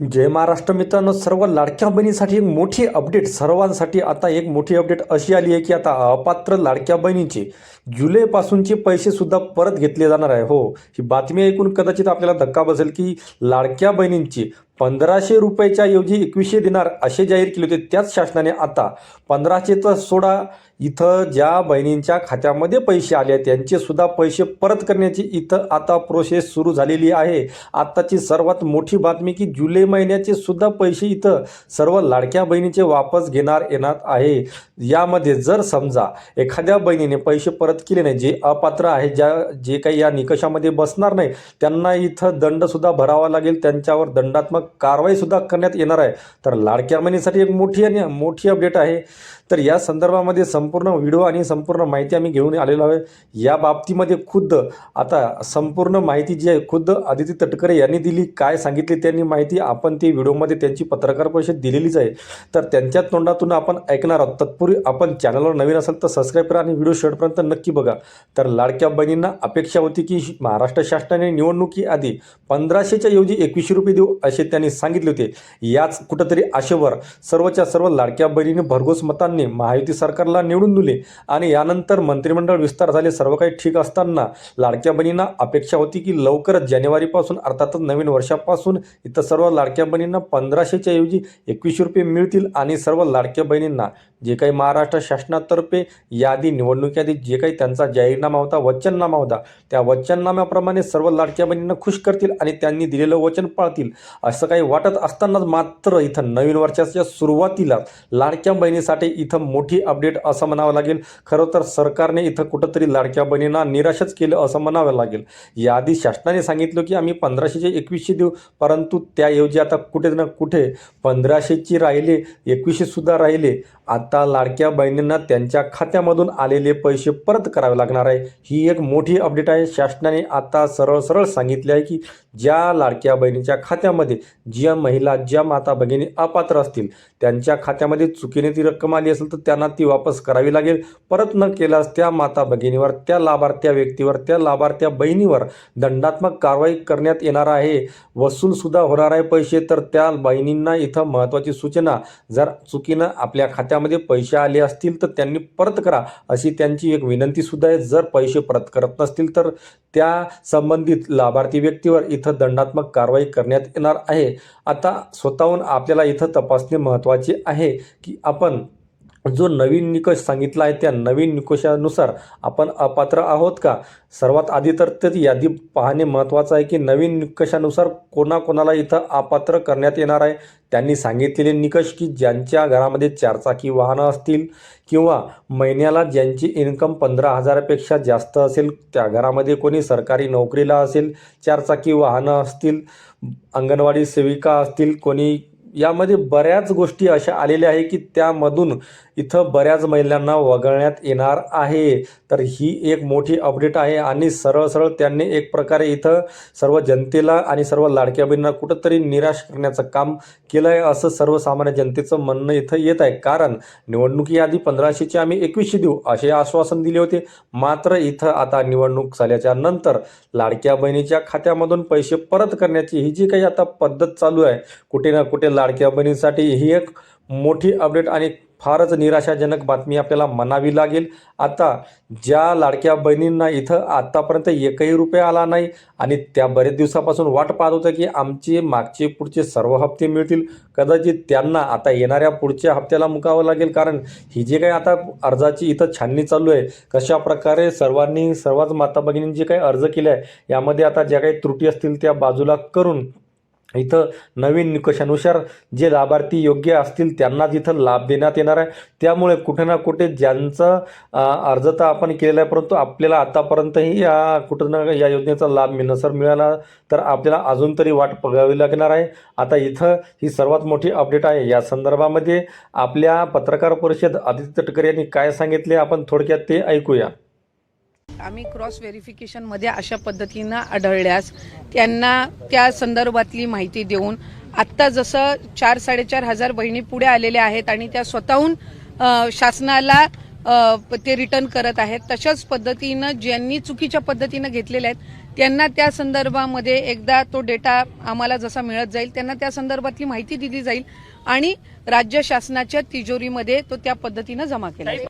जय महाराष्ट्र मित्रांनो सर्व लाडक्या बहिणीसाठी एक मोठी अपडेट सर्वांसाठी आता एक मोठी अपडेट अशी आली आहे की आता अपात्र लाडक्या बहिणीचे जुलैपासूनचे पैसेसुद्धा परत घेतले जाणार आहे. हो ही बातमी ऐकून कदाचित आपल्याला धक्का बसेल की लाडक्या बहिणींची पंधराशे रुपयाच्या ऐवजी एकवीसशे देणार असे जाहीर केले होते. त्याच शासनाने आता पंधराशे तर सोडा. इथं ज्या बहिणींच्या खात्यामध्ये पैसे आले आहेत त्यांचे सुद्धा पैसे परत करण्याची इथं आता प्रोसेस सुरू झालेली आहे. आत्ताची सर्वात मोठी बातमी की जुलै महिन्याचे सुद्धा पैसे इथं सर्व लाडक्या बहिणीचे वापस घेणार येणार आहे. यामध्ये जर समजा एखाद्या बहिणीने पैसे परत केले नाही जे अपात्र आहे ज्या जे काही या निकषामध्ये बसणार नाही त्यांना इथं दंडसुद्धा भरावा लागेल. त्यांच्यावर दंडात्मक कारवाईसुद्धा करण्यात येणार आहे. तर लाडक्या बहिणीसाठी एक मोठी आणि मोठी अपडेट आहे. तर या संदर्भामध्ये संपूर्ण व्हिडिओ आणि संपूर्ण माहिती आम्ही घेऊन आलेलो आहे. या बाबतीमध्ये खुद्द आता संपूर्ण माहिती जी आहे खुद्द आदिती तटकरे यांनी दिली काय सांगितली त्यांनी माहिती आपण ती व्हिडिओमध्ये त्यांची पत्रकार परिषद दिलेलीच आहे. तर त्यांच्या तोंडातून आपण ऐकणार आहोत. तत्पूर्वी आपण चॅनलवर नवीन असाल तर सबस्क्राईब करा आणि व्हिडिओ शेवटपर्यंत नक्की बघा. तर लाडक्या बहिणींना अपेक्षा होती की महाराष्ट्र शासनाने निवडणुकीआधी पंधराशेच्या ऐवजी एकवीसशे रुपये देऊ असे त्यांनी सांगितले होते. याच कुठंतरी आशेवर सर्वच्या सर्व लाडक्या बहिणीने भरघोस मतांनी महायुती सरकारला निवडून दिले आणि यानंतर मंत्रिमंडळ विस्तार झाले. सर्व काही ठीक असताना लाडक्या बहिणींना अपेक्षा होती की लवकरच जानेवारीपासून अर्थातच नवीन वर्षापासून इथं सर्व लाडक्या बहिणींना पंधराशेच्या ऐवजी एकवीसशे रुपये मिळतील आणि सर्व लाडक्या बहिणींना जे काही महाराष्ट्र शासनातर्फे यादी निवडणुकीआधी जे काही त्यांचा जाहीरनामा होता वचननामा होता त्या वचननाम्याप्रमाणे सर्व लाडक्या बहिणींना खुश करतील आणि त्यांनी दिलेलं वचन पाळतील. असं असं काही वाटत असतानाच मात्र इथं नवीन वर्षाच्या सुरुवातीला लाडक्या बहिणीसाठी इथं मोठी अपडेट असं म्हणावं लागेल. खरं तर सरकारने इथं कुठंतरी लाडक्या बहिणींना निराशच केलं असं म्हणावं लागेल. याआधी शासनाने सांगितलं की आम्ही पंधराशेचे एकवीसशे देऊ परंतु त्याऐवजी आता कुठे ना कुठे पंधराशेची राहिले एकवीसशेसुद्धा राहिले. आता लाडक्या बहिणींना त्यांच्या खात्यामधून आलेले पैसे परत करावे लागणार आहे. ही एक मोठी अपडेट आहे. शासनाने आता सरळ सरळ सांगितले आहे की ज्या लाडक्या बहिणीच्या खात्यामध्ये ज्या महिला ज्या माता भगिनी अपात्र असतील त्यांच्या खात्यामध्ये चुकीने ती रक्कम आली असेल तर त्यांना ती वापस करावी लागेल. परत न केल्यास त्या माता भगिनीवर त्या लाभार्थ्या व्यक्तीवर त्या लाभार्थ्या बहिणीवर दंडात्मक कारवाई करण्यात येणार आहे. वसूलसुद्धा होणार आहे पैसे. तर त्या बहिणींना इथं महत्त्वाची सूचना जर चुकीनं आपल्या खात्यामध्ये पैसे आले असतील तर त्यांनी परत करा अशी त्यांची एक विनंतीसुद्धा आहे. जर पैसे परत करत नसतील तर त्या संबंधित लाभार्थी व्यक्तीवर इथं दंडात्मक कारवाई करण्यात येणार आहे. आता स्वतःहून आपल्याला इथं तपासणे महत्त्वाचे आहे की आपण जो नवीन निकष सांगितला आहे त्या नवीन निकषानुसार आपण अपात्र आहोत का? सर्वात आधी तर ते यादी पाहणे महत्त्वाचं आहे की नवीन निकषानुसार कोणाकोणाला इथं अपात्र करण्यात येणार आहे? त्यांनी सांगितलेले निकष की ज्यांच्या घरामध्ये चारचाकी वाहनं असतील किंवा महिन्याला ज्यांची इन्कम पंधरा हजारापेक्षा जास्त असेल त्या घरामध्ये कोणी सरकारी नोकरीला असेल चारचाकी वाहनं असतील अंगणवाडी सेविका असतील कोणी यामध्ये बऱ्याच गोष्टी अशा आलेल्या आहे की त्यामधून इथं बऱ्याच महिलांना वगळण्यात येणार आहे. तर ही एक मोठी अपडेट आहे आणि सरळ सरळ त्यांनी एक प्रकारे इथं सर्व जनतेला आणि सर्व लाडक्या बहिणींना कुठंतरी निराश करण्याचं काम केलं आहे असं सर्वसामान्य जनतेचं म्हणणं इथं येत आहे. कारण निवडणुकीआधी पंधराशेचे आम्ही एकवीसशे देऊ असे आश्वासन दिले होते. मात्र इथं आता निवडणूक झाल्याच्यानंतर लाडक्या बहिणीच्या खात्यामधून पैसे परत करण्याची ही जी काही आता पद्धत चालू आहे कुठे ना कुठे लाडक्या बहिणीसाठी ही एक मोठी अपडेट आणि फारच निराशाजनक बातमी आपल्याला म्हणावी लागेल. आता ज्या लाडक्या बहिणींना इथं आत्तापर्यंत एकही रुपया आला नाही आणि त्या बरेच दिवसापासून वाट पाहत होत्या की आमचे मागचे पुढचे सर्व हप्ते मिळतील कदाचित त्यांना आता येणाऱ्या पुढच्या हप्त्याला मुकावं लागेल. कारण ही जे काही आता अर्जाची इथं छाननी चालू आहे कशा प्रकारे सर्वांनी सर्वच माता भगिनींनी जे काही अर्ज केले आहे यामध्ये आता ज्या काही त्रुटी असतील त्या बाजूला करून इथं नवीन निकषानुसार जे लाभार्थी योग्य असतील त्यांनाच इथं लाभ देण्यात येणार आहे. त्यामुळे कुठे ना कुठे ज्यांचं अर्ज तर आपण केलेला आहे परंतु आपल्याला आतापर्यंतही या कुठं ना या योजनेचा लाभ मिळसर मिळाला तर आपल्याला अजून तरी वाट बघावी लागणार आहे. आता इथं ही सर्वात मोठी अपडेट आहे. या संदर्भामध्ये आपल्या पत्रकार परिषद आदित्य तटकरे यांनी काय सांगितले आपण थोडक्यात ते ऐकूया. आम्ही क्रॉस व्हेरिफिकेशनमध्ये अशा पद्धतीनं आढळल्यास त्यांना त्या संदर्भातली माहिती देऊन आत्ता जसं चार साडेचार हजार बहिणी पुढे आलेल्या आहेत आणि त्या स्वतःहून शासनाला ते रिटर्न करत आहेत तशाच पद्धतीनं ज्यांनी चुकीच्या पद्धतीनं घेतलेल्या आहेत त्यांना त्या संदर्भामध्ये एकदा तो डेटा आम्हाला जसा मिळत जाईल त्यांना त्या संदर्भातली माहिती दिली जाईल आणि राज्य शासनाच्या तिजोरीमध्ये तो त्या पद्धतीनं जमा केला जाईल.